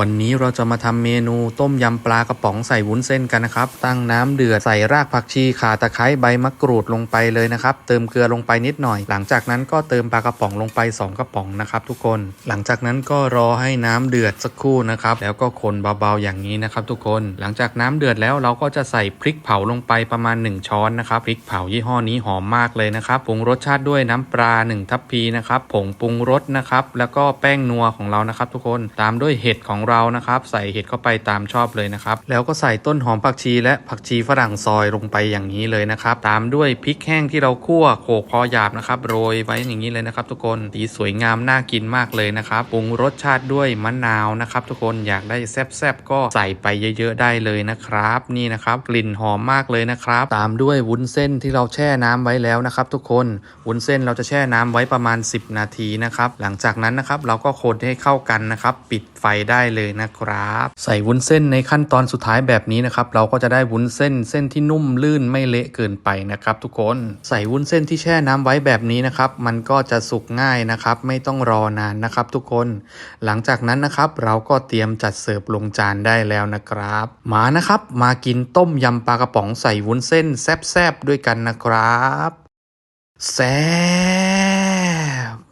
วันนี้เราจะมาทำเมนูต้มยำปลากระป๋องใส่วุ้นเส้นกันนะครับ ตั้งน้ำเดือดใส่รากผักชีข่าตะไคร้ใบมะกรูดลงไปเลยนะครับ เติมเกลือลงไปนิดหน่อย หลังจากนั้นก็เติมปลากระป๋องลงไป 2 กระป๋องนะครับทุกคน หลังจากนั้นก็รอให้น้ำเดือดสักครู่นะครับ แล้วก็คนเบาๆอย่างนี้นะครับทุกคน หลังจากน้ำเดือดแล้วเราก็จะใส่พริกเผาลงไปประมาณ 1 ช้อนนะครับ พริกเผายี่ห้อนี้หอมมากเลยนะครับ ปรุงรสชาติด้วยน้ำปลา1ทัพพีนะครับ ผงปรุงรสนะครับ แล้วก็แป้งนัวของเรานะครับทุกคน ตามด้วยเห็ดของเรานะครับ ใส่เห็ดเข้าไปตามชอบเลยนะครับ แล้วก็ใส่ต้นหอมผักชีและผักชีฝรั่งซอยลงไปอย่างนี้เลยนะครับ ตามด้วยพริกแห้งที่เราคั่วโขลกพอหยาบนะครับ โรยไว้อย่างนี้เลยนะครับทุกคนสีสวยงามน่ากินมากเลยนะครับปรุงรสชาติด้วยมะนาวนะครับ ทุกคนอยากได้แซ่บๆก็ใส่ไปเยอะๆได้เลยนะครับ นี่นะครับกลิ่นหอมมากเลยนะครับ ตามด้วยวุ้นเส้นที่เราแช่น้ำไว้แล้วนะครับ ทุกคนวุ้นเส้นเราจะแช่น้ำไว้ประมาณ 10 นาทีนะครับหลังจากนั้นนะครับเราก็คนให้เข้ากันนะครับ ปิดไฟได้เลยนะครับ ใส่วุ้นเส้นในขั้นตอนสุดท้ายแบบนี้นะครับ เราก็จะได้วุ้นเส้นเส้นที่นุ่มลื่นไม่เละเกินไปนะครับทุกคนใส่วุ้นเส้นที่แช่น้ำไว้แบบนี้นะครับ มันก็จะสุกง่ายนะครับ ไม่ต้องรอนานนะครับทุกคน หลังจากนั้นนะครับ เราก็เตรียมจัดเสิร์ฟลงจานได้แล้วนะครับ มานะครับ มากินต้มยำปลากระป๋องใส่วุ้นเส้นแซ่บๆด้วยกันนะครับแซ่บ